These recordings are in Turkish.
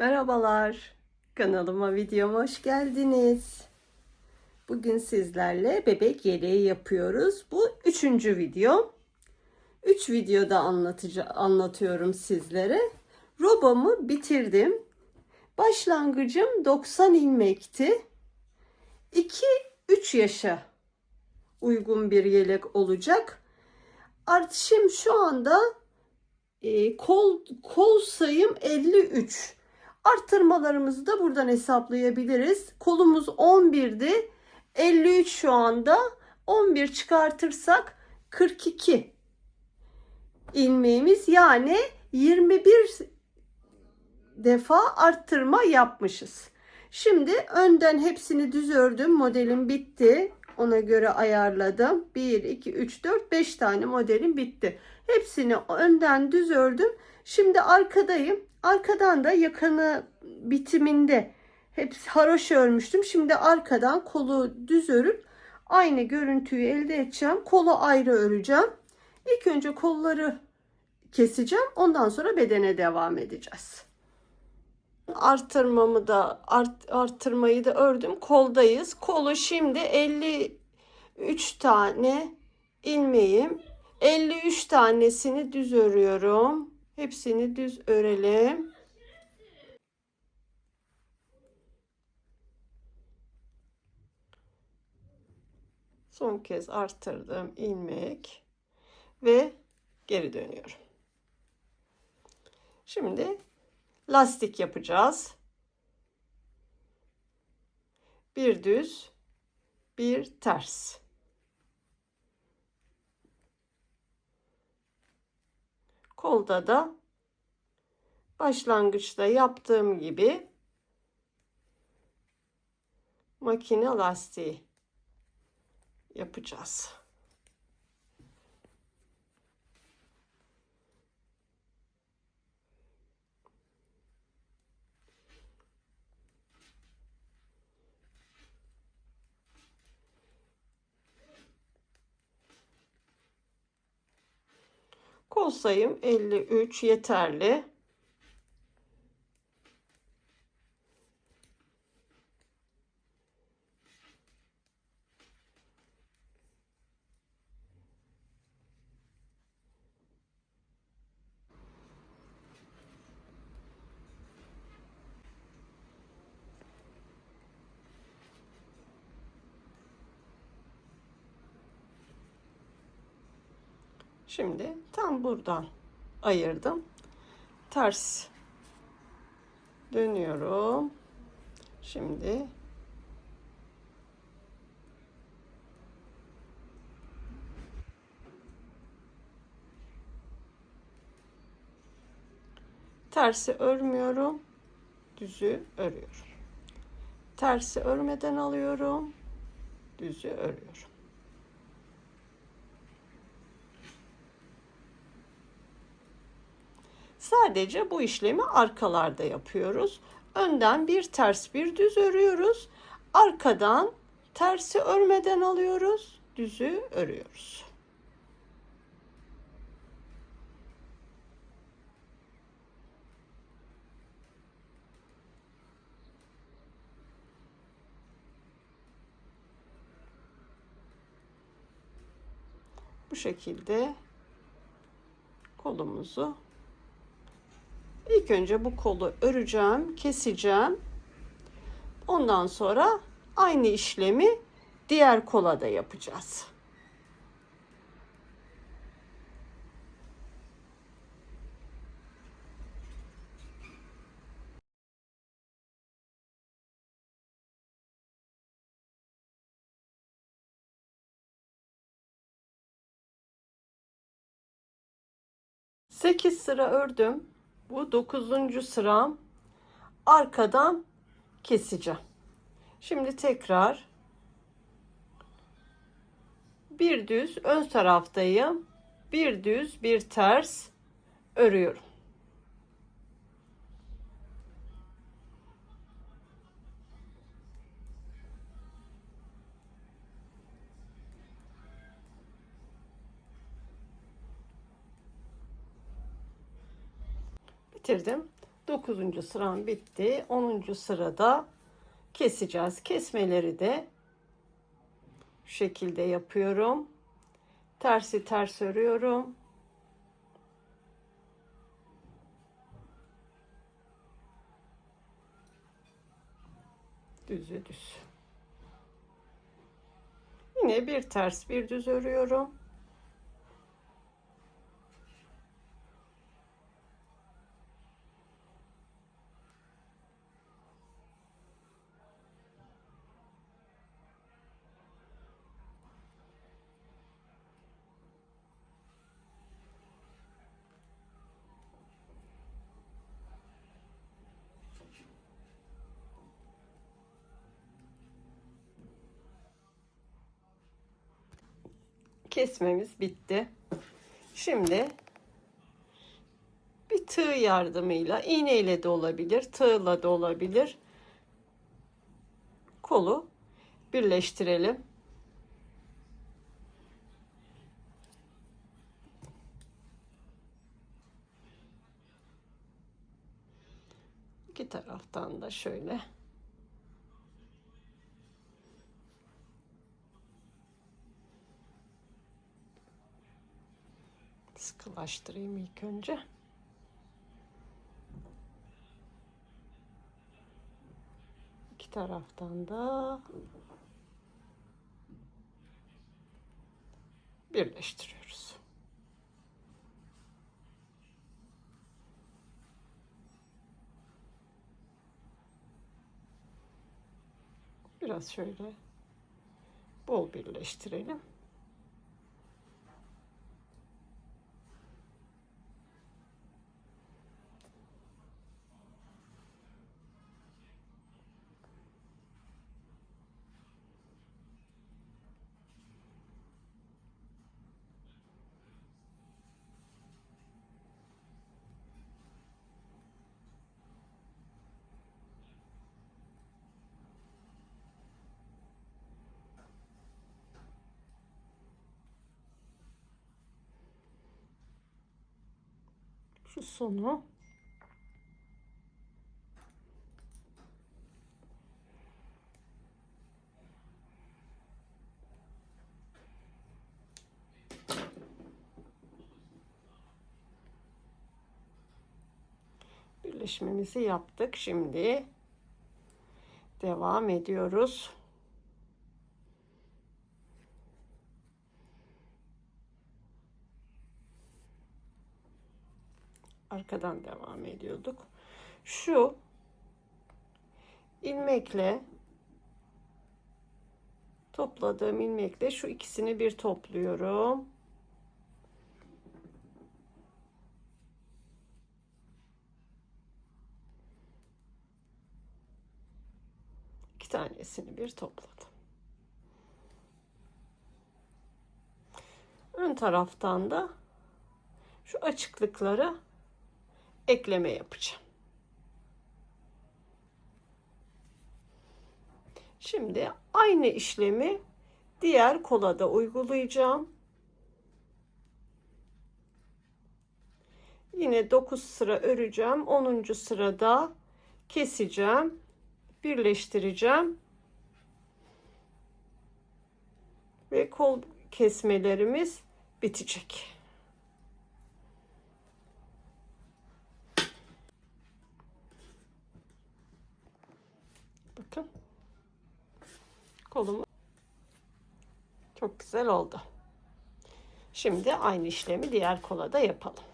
Merhabalar. Kanalıma videoma hoş geldiniz. Bugün sizlerle bebek yeleği yapıyoruz. Bu üçüncü video. Üç videoda anlatıcı, anlatıyorum sizlere. Robomu bitirdim. Başlangıcım 90 ilmekti. 2-3 yaşa uygun bir yelek olacak. Artışım şu anda e, kol kol sayım 53. Arttırmalarımızı da buradan hesaplayabiliriz. Kolumuz 11'di. 53 şu anda. 11 çıkartırsak 42 ilmeğimiz yani 21 defa arttırma yapmışız. Şimdi önden hepsini düz ördüm. Modelim bitti. Ona göre ayarladım. 1, 2, 3, 4, 5 tane modelim bitti. Hepsini önden düz ördüm. Şimdi arkadayım. Arkadan da yakanı bitiminde hepsi haroş örmüştüm. Şimdi arkadan kolu düz örüp aynı görüntüyü elde edeceğim. Kolu ayrı öreceğim. İlk önce kolları keseceğim. Ondan sonra bedene devam edeceğiz. Artırmamı da art, artırmayı da ördüm. Koldayız. Kolu şimdi 53 tane ilmeğim. 53 tanesini düz örüyorum. Hepsini düz örelim. Son kez arttırdım ilmek ve geri dönüyorum. Şimdi lastik yapacağız. Bir düz, bir ters. Kolda da başlangıçta yaptığım gibi makine lastiği yapacağız. Kol sayım 53 yeterli. Şimdi tam buradan ayırdım. Ters dönüyorum. Şimdi tersi örmüyorum. Düzü örüyorum. Tersi örmeden alıyorum. Düzü örüyorum. Sadece bu işlemi arkalarda yapıyoruz. Önden bir ters bir düz örüyoruz. Arkadan tersi örmeden alıyoruz. Düzü örüyoruz. Bu şekilde kolumuzu İlk önce bu kolu öreceğim, keseceğim. Ondan sonra aynı işlemi diğer kola da yapacağız. Sekiz sıra ördüm. Bu dokuzuncu sıram. Arkadan keseceğim. Şimdi tekrar bir düz ön taraftayım. Bir düz bir ters örüyorum. Bitirdim. 9. sıram bitti. 10. sırada keseceğiz. Kesmeleri de şu şekilde yapıyorum. Tersi ters örüyorum. Düzü düz. Yine bir ters bir düz örüyorum. Kesmemiz bitti. Şimdi bir tığ yardımıyla iğneyle de olabilir, tığla da olabilir. Kolu birleştirelim. İki taraftan da şöyle sıkılaştırayım ilk önce. İki taraftan da birleştiriyoruz. Biraz şöyle bol birleştirelim. Şu sonu birleşmemizi yaptık. Şimdi devam ediyoruz. Arkadan devam ediyorduk. Şu ilmekle topladığım ilmekle şu ikisini bir topluyorum. İki tanesini bir topladım. Ön taraftan da şu açıklıklara ekleme yapacağım. Şimdi aynı işlemi diğer kola da uygulayacağım. Yine 9 sıra öreceğim. 10. sırada keseceğim. Birleştireceğim. Ve kol kesmelerimiz bitecek. Bakın. Kolumu çok güzel oldu. Şimdi aynı işlemi diğer kola da yapalım.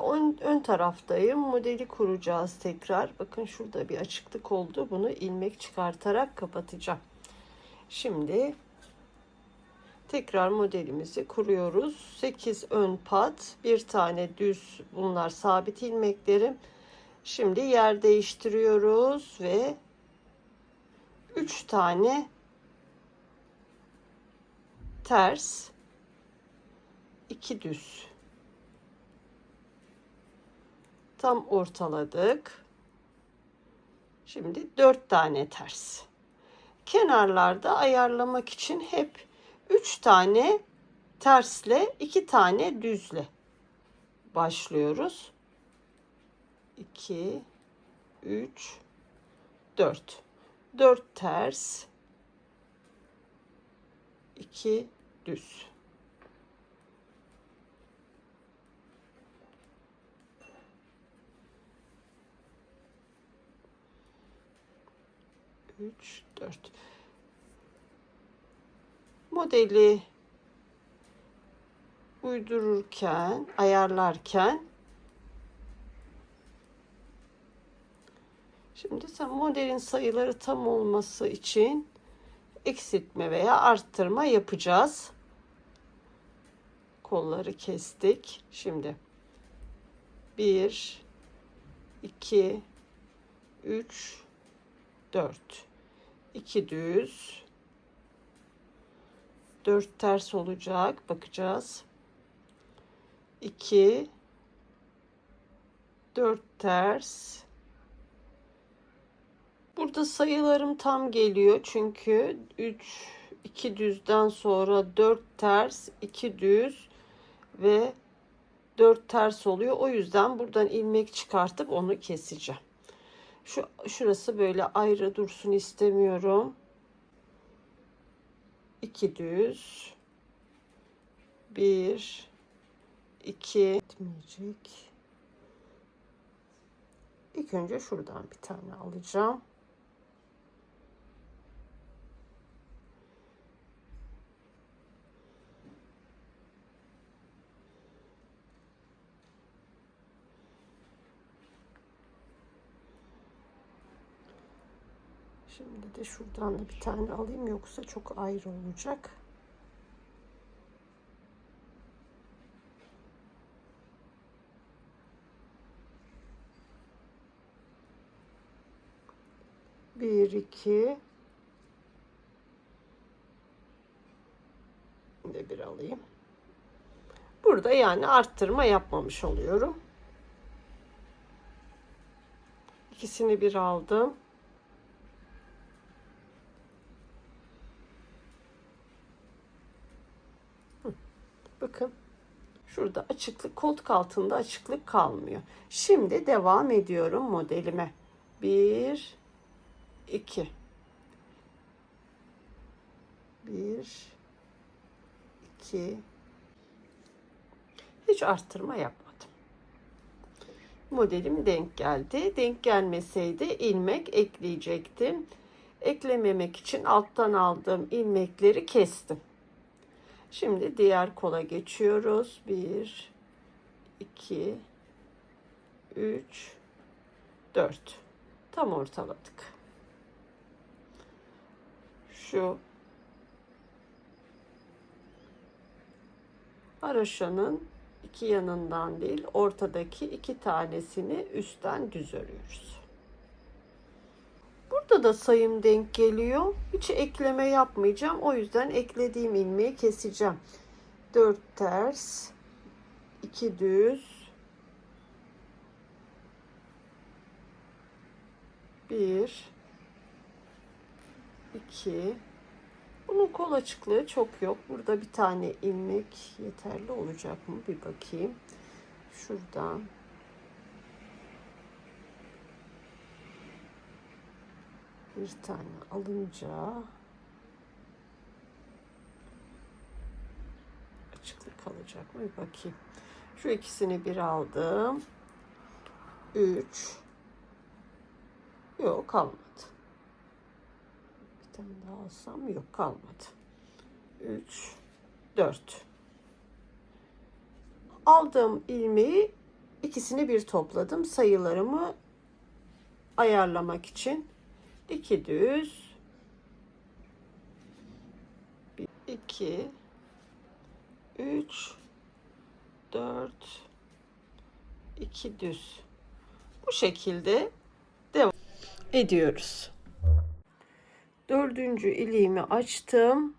Ön, ön taraftayım. Modeli kuracağız tekrar. Bakın şurada bir açıklık oldu. Bunu ilmek çıkartarak kapatacağım. Şimdi tekrar modelimizi kuruyoruz. 8 ön pat, bir tane düz bunlar sabit ilmeklerim. Şimdi yer değiştiriyoruz ve 3 tane ters 2 düz tam ortaladık. Şimdi 4 tane ters. Kenarlarda ayarlamak için hep 3 tane tersle 2 tane düzle başlıyoruz. 2 3 4 4 ters. 2 düz. Üç, dört. Modeli uydururken, ayarlarken Şimdi sen modelin sayıları tam olması için eksiltme veya arttırma yapacağız. Kolları kestik. Şimdi 1 2 3 4 2 düz 4 ters olacak. Bakacağız. 2 4 ters Burada sayılarım tam geliyor çünkü 3 2 düzden sonra 4 ters 2 düz ve 4 ters oluyor. O yüzden buradan ilmek çıkartıp onu keseceğim. Şu şurası böyle ayrı dursun istemiyorum. 2 düz 1 2 etmeyecek. İlk önce şuradan bir tane alacağım. Şimdi de şuradan da bir tane alayım yoksa çok ayrı olacak. Bir, iki. de bir alayım. Burada yani arttırma yapmamış oluyorum. İkisini bir aldım. Bakın şurada açıklık koltuk altında açıklık kalmıyor. Şimdi devam ediyorum modelime. 1 2 1 2 Hiç arttırma yapmadım. Modelim denk geldi. Denk gelmeseydi ilmek ekleyecektim. Eklememek için alttan aldığım ilmekleri kestim. Şimdi diğer kola geçiyoruz. 1 2 3 4 tam ortaladık. Şu haroşanın iki yanından değil ortadaki iki tanesini üstten düz örüyoruz. Burada da sayım denk geliyor. Hiç ekleme yapmayacağım. O yüzden eklediğim ilmeği keseceğim. 4 ters, 2 düz, 1 2 Bunun kol açıklığı çok yok. Burada bir tane ilmek yeterli olacak mı? Bir bakayım. Şuradan bir tane alınca açıklık kalacak mı? Bir bakayım. Şu ikisini bir aldım. 3 Yok kalmadı. Bir tane daha alsam yok kalmadı. 3 4 Aldığım ilmeği ikisini bir topladım. Sayılarımı ayarlamak için 2 düz 2 3 4 2 düz bu şekilde devam ediyoruz. Dördüncü iliğimi açtım.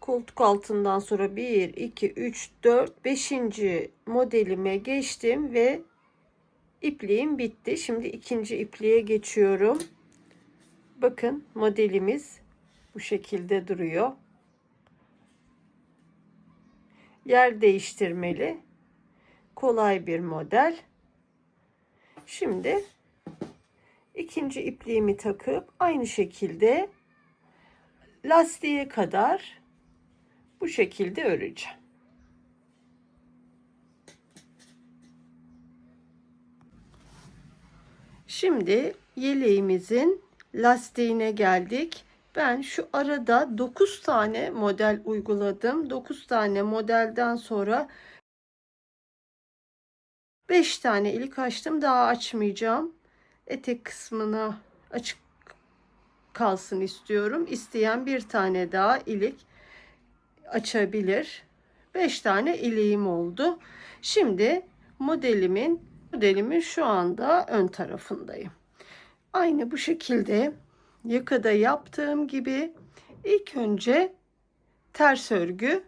Koltuk altından sonra 1, 2, 3, 4, 5. modelime geçtim ve ipliğim bitti. Şimdi ikinci ipliğe geçiyorum. Bakın modelimiz bu şekilde duruyor. Yer değiştirmeli. Kolay bir model. Şimdi ikinci ipliğimi takıp aynı şekilde lastiğe kadar bu şekilde öreceğim. Şimdi yeleğimizin lastiğine geldik. Ben şu arada 9 tane model uyguladım. 9 tane modelden sonra 5 tane ilik açtım. Daha açmayacağım. Etek kısmına açık kalsın istiyorum. İsteyen bir tane daha ilik açabilir. 5 tane iliğim oldu. Şimdi modelimin modelimin şu anda ön tarafındayım. Aynı bu şekilde yakada yaptığım gibi ilk önce ters örgü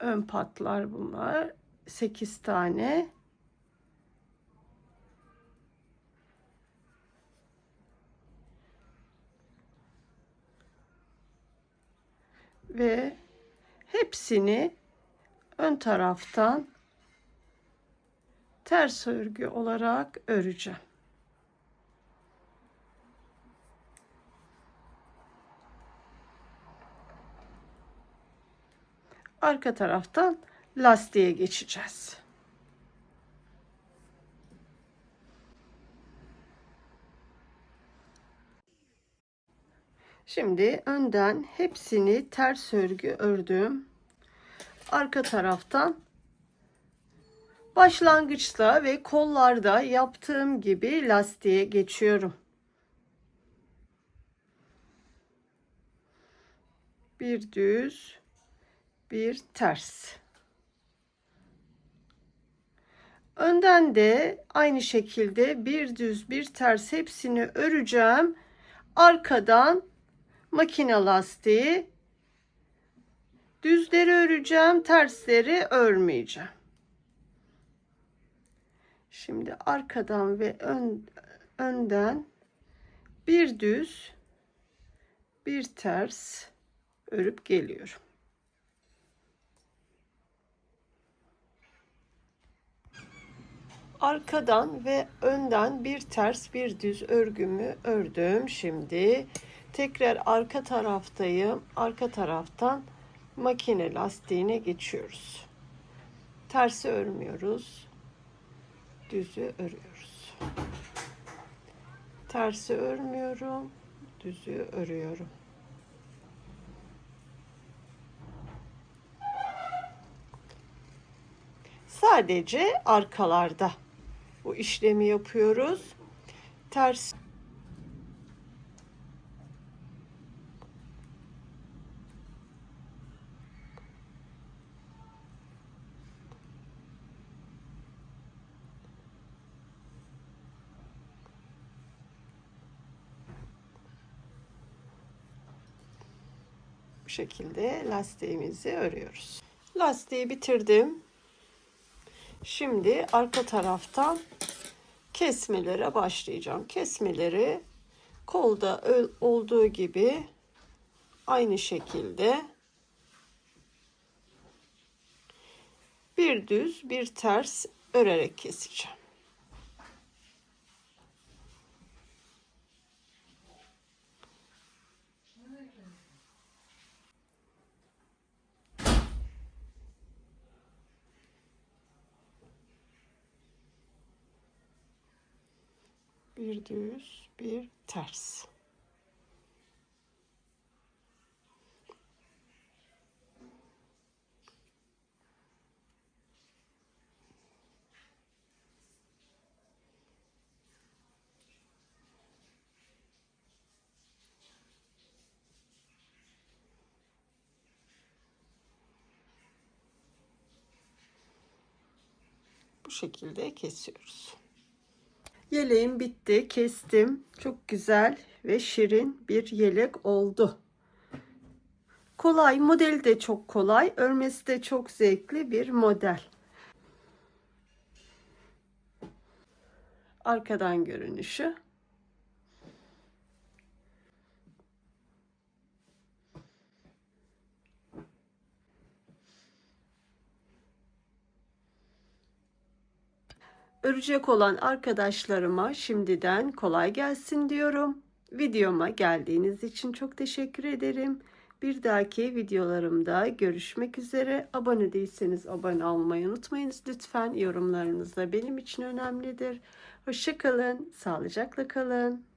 ön patlar bunlar 8 tane ve hepsini ön taraftan ters örgü olarak öreceğim. Arka taraftan lastiğe geçeceğiz. Şimdi önden hepsini ters örgü ördüm. Arka taraftan başlangıçta ve kollarda yaptığım gibi lastiğe geçiyorum. Bir düz, bir ters. Önden de aynı şekilde bir düz bir ters hepsini öreceğim. Arkadan makine lastiği düzleri öreceğim, tersleri örmeyeceğim. Şimdi arkadan ve ön, önden bir düz bir ters örüp geliyorum. Arkadan ve önden bir ters bir düz örgümü ördüm. Şimdi tekrar arka taraftayım. Arka taraftan makine lastiğine geçiyoruz. Tersi örmüyoruz. Düzü örüyoruz. Tersi örmüyorum. Düzü örüyorum. Sadece arkalarda bu işlemi yapıyoruz. Ters şekilde lastiğimizi örüyoruz. Lastiği bitirdim. Şimdi arka taraftan kesmelere başlayacağım. Kesmeleri kolda olduğu gibi aynı şekilde bir düz bir ters örerek keseceğim. Bir düz bir ters bu şekilde kesiyoruz. Yeleğim bitti. Kestim. Çok güzel ve şirin bir yelek oldu. Kolay. Modeli de çok kolay. Örmesi de çok zevkli bir model. Arkadan görünüşü. Örecek olan arkadaşlarıma şimdiden kolay gelsin diyorum. Videoma geldiğiniz için çok teşekkür ederim. Bir dahaki videolarımda görüşmek üzere. Abone değilseniz abone olmayı unutmayınız lütfen. Yorumlarınız da benim için önemlidir. Hoşçakalın, sağlıcakla kalın.